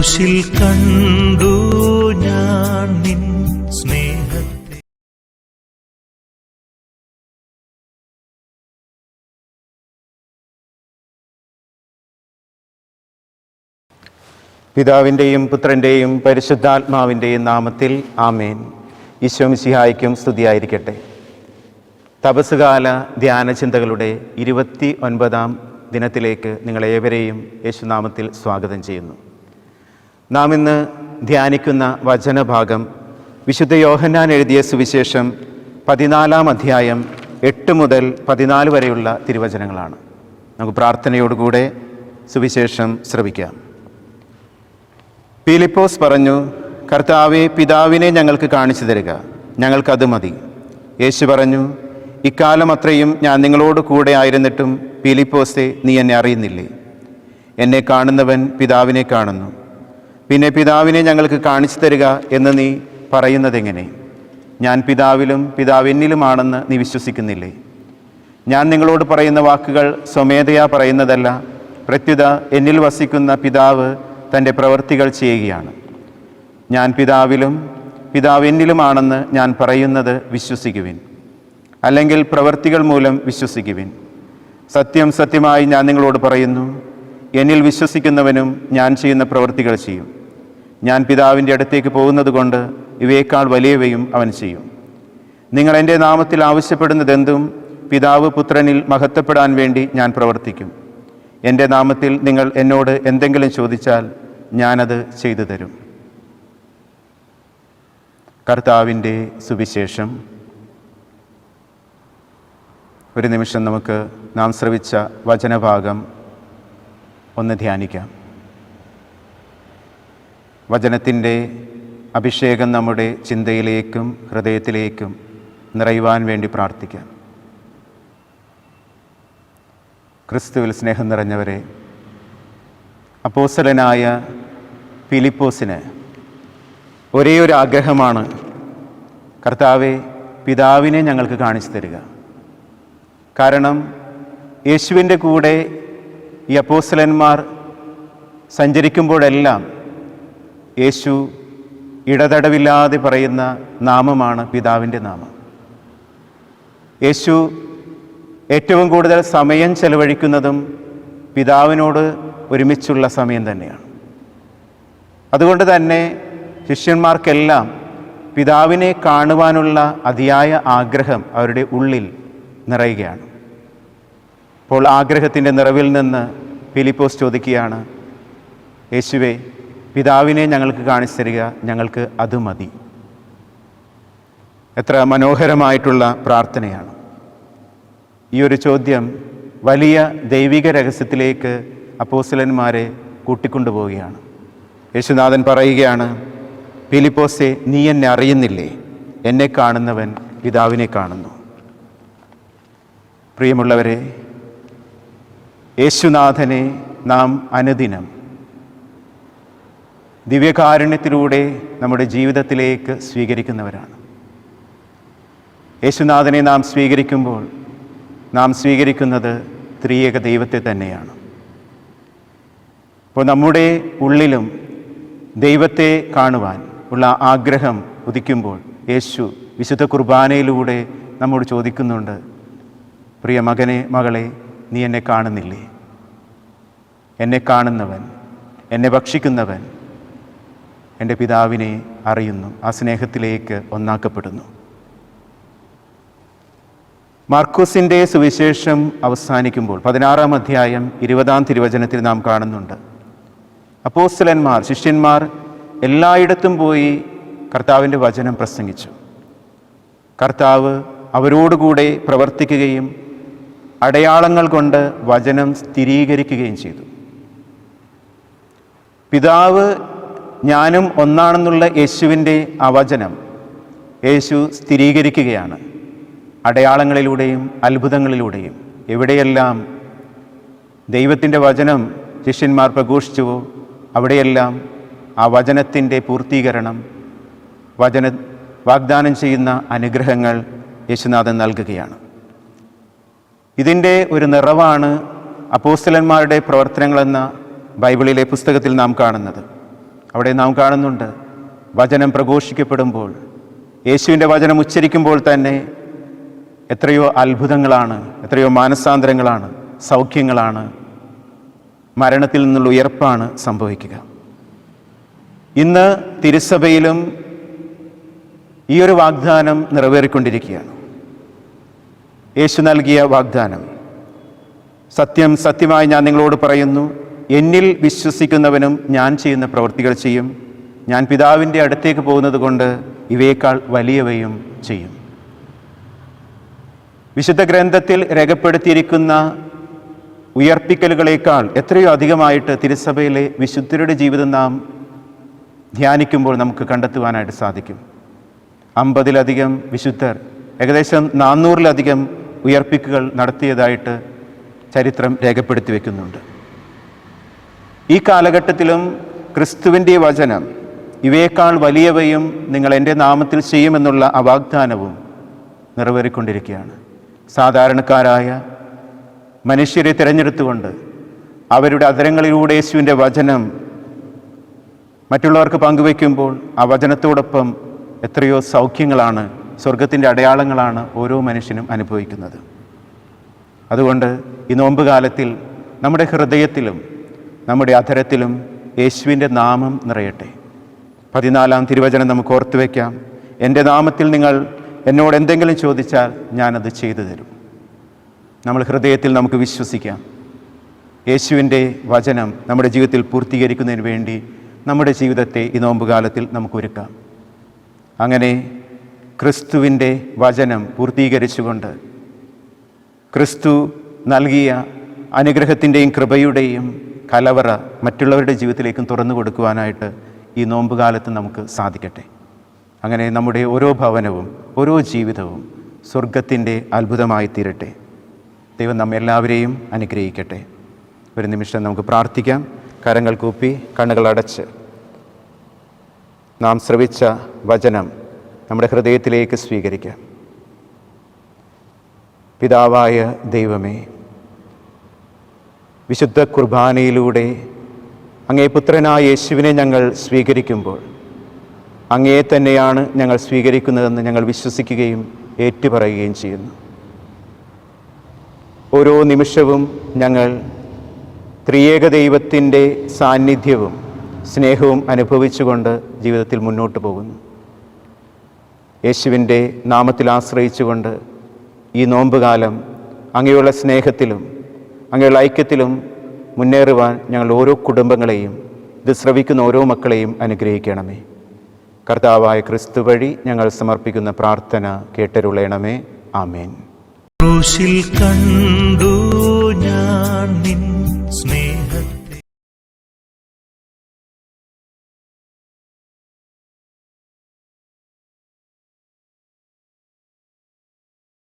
ക്രൂശിൽ കണ്ടു ഞാൻ നിൻ സ്നേഹത്തെ. പിതാവിന്റെയും പുത്രന്റെയും പരിശുദ്ധാത്മാവിന്റെയും നാമത്തിൽ ആമേൻ. ഈശോമിസിഹായ്ക്കും സ്തുതിയായിരിക്കട്ടെ. തപസ്സുകാല ധ്യാന ചിന്തകളുടെ ഇരുപത്തി ഒൻപതാം ദിനത്തിലേക്ക് നിങ്ങളേവരെയും യേശുനാമത്തിൽ സ്വാഗതം ചെയ്യുന്നു. നാം ഇന്ന് ധ്യാനിക്കുന്ന വചനഭാഗം വിശുദ്ധ യോഹന്നാൻ എഴുതിയ സുവിശേഷം പതിനാലാം അധ്യായം എട്ട് മുതൽ പതിനാല് വരെയുള്ള തിരുവചനങ്ങളാണ്. നമുക്ക് പ്രാർത്ഥനയോടുകൂടെ സുവിശേഷം ശ്രവിക്കാം. പീലിപ്പോസ് പറഞ്ഞു കർത്താവെ പിതാവിനെ ഞങ്ങൾക്ക് കാണിച്ചു തരിക. ഞങ്ങൾക്കത് മതി. യേശു പറഞ്ഞു ഇക്കാലം അത്രയും ഞാൻ നിങ്ങളോട് കൂടെ ആയിരുന്നിട്ടും പീലിപ്പോസെ നീ എന്നെ അറിയുന്നില്ലേ? എന്നെ കാണുന്നവൻ പിതാവിനെ കാണുന്നു. പിന്നെ പിതാവിനെ ഞങ്ങൾക്ക് കാണിച്ചു തരിക എന്ന് നീ പറയുന്നതെങ്ങനെ? ഞാൻ പിതാവിലും പിതാവിനിലുമാണെന്ന് നീ വിശ്വസിക്കുന്നില്ലേ? ഞാൻ നിങ്ങളോട് പറയുന്ന വാക്കുകൾ സ്വമേധയാ പറയുന്നതല്ല പ്രത്യുത എന്നിൽ വസിക്കുന്ന പിതാവ് തന്റെ പ്രവൃത്തികൾ ചെയ്യുകയാണ്. ഞാൻ പിതാവിലും പിതാവെന്നിലുമാണെന്ന് ഞാൻ പറയുന്നത് വിശ്വസിക്കുവിൻ അല്ലെങ്കിൽ പ്രവൃത്തികൾ മൂലം വിശ്വസിക്കുവിൻ. സത്യം സത്യമായി ഞാൻ നിങ്ങളോട് പറയുന്നു എന്നിൽ വിശ്വസിക്കുന്നവനും ഞാൻ ചെയ്യുന്ന പ്രവൃത്തികൾ ചെയ്യും. ഞാൻ പിതാവിന്റെ അടുത്തേക്ക് പോകുന്നത് കൊണ്ട് ഇവയേക്കാൾ വലിയവയും അവൻ ചെയ്യും. നിങ്ങൾ എന്റെ നാമത്തിൽ ആവശ്യപ്പെടുന്നതെന്തും പിതാവ് പുത്രനിൽ മഹത്വപ്പെടാൻ വേണ്ടി ഞാൻ പ്രവർത്തിക്കും. എന്റെ നാമത്തിൽ നിങ്ങൾ എന്നോട് എന്തെങ്കിലും ചോദിച്ചാൽ ഞാനത് ചെയ്തു തരും. കർത്താവിന്റെ സുവിശേഷം. ഒരു നിമിഷം നമുക്ക് നാം ശ്രവിച്ച വചനഭാഗം ഒന്ന് ധ്യാനിക്കാം. വചനത്തിന്റെ അഭിഷേകം നമ്മുടെ ചിന്തയിലേക്കും ഹൃദയത്തിലേക്കും നിറയുവാൻ വേണ്ടി പ്രാർത്ഥിക്കാം. ക്രിസ്തുവിൽ സ്നേഹം നിറഞ്ഞവരെ അപ്പോസലനായ ഫിലിപ്പോസിന് ഒരേ ഒരു ആഗ്രഹമാണ് കർത്താവെ പിതാവിനെ ഞങ്ങൾക്ക് കാണിച്ചു തരിക. കാരണം യേശുവിന്റെ കൂടെ ഈ അപ്പോസലന്മാർ സഞ്ചരിക്കുമ്പോഴെല്ലാം യേശു ഇടതടവില്ലാതെ പറയുന്ന നാമമാണ് പിതാവിന്റെ നാമം. യേശു ഏറ്റവും കൂടുതൽ സമയം ചെലവഴിക്കുന്നതും പിതാവിനോട് ഒരുമിച്ചുള്ള സമയം തന്നെയാണ്. അതുകൊണ്ട് തന്നെ ശിഷ്യന്മാർക്കെല്ലാം പിതാവിനെ കാണുവാനുള്ള അതിയായ ആഗ്രഹം അവരുടെ ഉള്ളിൽ നിറയുകയാണ്. അപ്പോൾ ആഗ്രഹത്തിന്റെ നിറവിൽ നിന്ന് ഫിലിപ്പോസ് ചോദിക്കുകയാണ് യേശുവെ പിതാവിനെ ഞങ്ങൾക്ക് കാണിച്ചു തരിക ഞങ്ങൾക്ക് അത് മതി. എത്ര മനോഹരമായിട്ടുള്ള പ്രാർത്ഥനയാണ്. ഈ ഒരു ചോദ്യം വലിയ ദൈവിക രഹസ്യത്തിലേക്ക് അപ്പോസലന്മാരെ കൂട്ടിക്കൊണ്ടുപോവുകയാണ്. യേശുനാഥൻ പറയുകയാണ് ഫിലിപ്പോസെ നീ എന്നെ അറിയുന്നില്ലേ? എന്നെ കാണുന്നവൻ പിതാവിനെ കാണുന്നു. പ്രിയമുള്ളവരെ യേശുനാഥനെ നാം അനുദിനം ദിവ്യകാരുണ്യത്തിലൂടെ നമ്മുടെ ജീവിതത്തിലേക്ക് സ്വീകരിക്കുന്നവരാണ്. യേശുനാഥനെ നാം സ്വീകരിക്കുമ്പോൾ നാം സ്വീകരിക്കുന്നത് ത്രിയേക ദൈവത്തെ തന്നെയാണ്. അപ്പോൾ നമ്മുടെ ഉള്ളിലും ദൈവത്തെ കാണുവാൻ ഉള്ള ആഗ്രഹം ഉദിക്കുമ്പോൾ യേശു വിശുദ്ധ കുർബാനയിലൂടെ നമ്മോട് ചോദിക്കുന്നുണ്ട് പ്രിയ മകനെ മകളെ നീ എന്നെ കാണുന്നില്ലേ? എന്നെ കാണുന്നവൻ എന്നെ ഭക്ഷിക്കുന്നവൻ എന്റെ പിതാവിനെ അറിയുന്നു. ആ സ്നേഹത്തിലേക്ക് ഒന്നാക്കപ്പെടുന്നു. മാർക്കോസിന്റെ സുവിശേഷം അവസാനിക്കുമ്പോൾ പതിനാറാം അധ്യായം ഇരുപതാം തിരുവചനത്തിൽ നാം കാണുന്നുണ്ട്. അപ്പോസ്റ്റലന്മാർ ശിഷ്യന്മാർ എല്ലായിടത്തും പോയി കർത്താവിന്റെ വചനം പ്രസംഗിച്ചു. കർത്താവ് അവരോടുകൂടെ പ്രവർത്തിക്കുകയും അടയാളങ്ങൾ കൊണ്ട് വചനം സ്ഥിരീകരിക്കുകയും ചെയ്തു. പിതാവ് ഞാനും ഒന്നാണെന്നുള്ള യേശുവിന്റെ അവചനം യേശു സ്ഥിരീകരിക്കുകയാണ്. അടയാളങ്ങളിലൂടെയും അത്ഭുതങ്ങളിലൂടെയും. എവിടെയെല്ലാം ദൈവത്തിന്റെ വചനം ശിഷ്യന്മാർ പ്രഘോഷിച്ചുവോ അവിടെയെല്ലാം ആ വചനത്തിന്റെ പൂർത്തീകരണം വചന വാഗ്ദാനം ചെയ്യുന്ന അനുഗ്രഹങ്ങൾ യേശുനാഥൻ നൽകുകയാണ്. ഇതിന്റെ ഒരു നിറവാണ് അപ്പോസ്തലന്മാരുടെ പ്രവർത്തനങ്ങളെന്ന ബൈബിളിലെ പുസ്തകത്തിൽ നാം കാണുന്നത്. അവിടെ നാം കാണുന്നുണ്ട്. വചനം പ്രഘോഷിക്കപ്പെടുമ്പോൾ യേശുവിന്റെ വചനം ഉച്ചരിക്കുമ്പോൾ തന്നെ എത്രയോ അത്ഭുതങ്ങളാണ് എത്രയോ മാനസാന്തരങ്ങളാണ് സൗഖ്യങ്ങളാണ് മരണത്തിൽ നിന്നുള്ള ഉയർപ്പാണ് സംഭവിക്കുക. ഇന്ന് തിരുസഭയിലും ഈ ഒരു വാഗ്ദാനം നിറവേറിക്കൊണ്ടിരിക്കുകയാണ്. യേശു നൽകിയ വാഗ്ദാനം. സത്യം സത്യമായി ഞാൻ നിങ്ങളോട് പറയുന്നു. എന്നിൽ വിശ്വസിക്കുന്നവനും ഞാൻ ചെയ്യുന്ന പ്രവൃത്തികൾ ചെയ്യും. ഞാൻ പിതാവിന്റെ അടുത്തേക്ക് പോകുന്നത് കൊണ്ട് ഇവയേക്കാൾ വലിയവയും ചെയ്യും. വിശുദ്ധ ഗ്രന്ഥത്തിൽ രേഖപ്പെടുത്തിയിരിക്കുന്ന ഉയർപ്പിക്കലുകളേക്കാൾ എത്രയോ അധികമായിട്ട് തിരുസഭയിലെ വിശുദ്ധരുടെ ജീവിതം നാം ധ്യാനിക്കുമ്പോൾ നമുക്ക് കണ്ടെത്തുവാനായിട്ട് സാധിക്കും. അമ്പതിലധികം വിശുദ്ധർ ഏകദേശം നാനൂറിലധികം ഉയർപ്പിക്കുകൾ നടത്തിയതായിട്ട് ചരിത്രം രേഖപ്പെടുത്തി വെക്കുന്നുണ്ട്. ഈ കാലഘട്ടത്തിലും ക്രിസ്തുവിന്റെ വചനം ഇവയേക്കാൾ വലിയവയും നിങ്ങൾ എന്റെ നാമത്തിൽ ചെയ്യുമെന്നുള്ള അവാഗ്ദാനവും നിറവേറിക്കൊണ്ടിരിക്കുകയാണ്. സാധാരണക്കാരായ മനുഷ്യരെ തിരഞ്ഞെടുത്തുകൊണ്ട് അവരുടെ അതരങ്ങളിലൂടെ യേശുവിന്റെ വചനം മറ്റുള്ളവർക്ക് പങ്കുവയ്ക്കുമ്പോൾ ആ വചനത്തോടൊപ്പം എത്രയോ സൗഖ്യങ്ങളാണ് സ്വർഗത്തിന്റെ അടയാളങ്ങളാണ് ഓരോ മനുഷ്യനും അനുഭവിക്കുന്നത്. അതുകൊണ്ട് ഈ നോമ്പ് കാലത്തിൽ നമ്മുടെ ഹൃദയത്തിലും നമ്മുടെ അധരത്തിലും യേശുവിന്റെ നാമം നിറയട്ടെ. പതിനാലാം തിരുവചനം നമുക്ക് ഓർത്തു വയ്ക്കാം എന്റെ നാമത്തിൽ നിങ്ങൾ എന്നോട് എന്തെങ്കിലും ചോദിച്ചാൽ ഞാനത് ചെയ്തു തരും. നമ്മൾ ഹൃദയത്തിൽ നമുക്ക് വിശ്വസിക്കാം. യേശുവിന്റെ വചനം നമ്മുടെ ജീവിതത്തിൽ പൂർത്തീകരിക്കുന്നതിന് വേണ്ടി നമ്മുടെ ജീവിതത്തെ ഈ നോമ്പുകാലത്തിൽ നമുക്ക് ഒരുക്കാം. അങ്ങനെ ക്രിസ്തുവിന്റെ വചനം പൂർത്തീകരിച്ചുകൊണ്ട് ക്രിസ്തു നൽകിയ അനുഗ്രഹത്തിന്റെയും കൃപയുടെയും കലവറ മറ്റുള്ളവരുടെ ജീവിതത്തിലേക്കും തുറന്നു കൊടുക്കുവാനായിട്ട് ഈ നോമ്പുകാലത്ത് നമുക്ക് സാധിക്കട്ടെ. അങ്ങനെ നമ്മുടെ ഓരോ ഭവനവും ഓരോ ജീവിതവും സ്വർഗത്തിന്റെ അത്ഭുതമായി തീരട്ടെ. ദൈവം നമ്മെല്ലാവരെയും അനുഗ്രഹിക്കട്ടെ. ഒരു നിമിഷം നമുക്ക് പ്രാർത്ഥിക്കാം. കരങ്ങൾ കൂപ്പി കണ്ണുകൾ അടച്ച്. നാം ശ്രവിച്ച വചനം നമ്മുടെ ഹൃദയത്തിലേക്ക് സ്വീകരിക്കാം. പിതാവായ ദൈവമേ വിശുദ്ധ കുർബാനയിലൂടെ അങ്ങേ പുത്രനായ യേശുവിനെ ഞങ്ങൾ സ്വീകരിക്കുമ്പോൾ അങ്ങേ തന്നെയാണ് ഞങ്ങൾ സ്വീകരിക്കുന്നതെന്ന് ഞങ്ങൾ വിശ്വസിക്കുകയും ഏറ്റുപറയുകയും ചെയ്യുന്നു. ഓരോ നിമിഷവും ഞങ്ങൾ ത്രിയേക ദൈവത്തിന്റെ സാന്നിധ്യവും സ്നേഹവും അനുഭവിച്ചുകൊണ്ട് ജീവിതത്തിൽ മുന്നോട്ട് പോകുന്നു. യേശുവിന്റെ നാമത്തിൽ ആശ്രയിച്ചുകൊണ്ട് ഈ നോമ്പുകാലം അങ്ങയുള്ള സ്നേഹത്തിലും അങ്ങയുള്ള ഐക്യത്തിലും മുന്നേറുവാൻ ഞങ്ങൾ ഓരോ കുടുംബങ്ങളെയും ഇത് ശ്രവിക്കുന്ന ഓരോ മക്കളെയും അനുഗ്രഹിക്കണമേ. കർത്താവായ ക്രിസ്തു വഴി ഞങ്ങൾ സമർപ്പിക്കുന്ന പ്രാർത്ഥന കേട്ടരുളയണമേ ആമേൻ. കണ്ടു ഞാൻ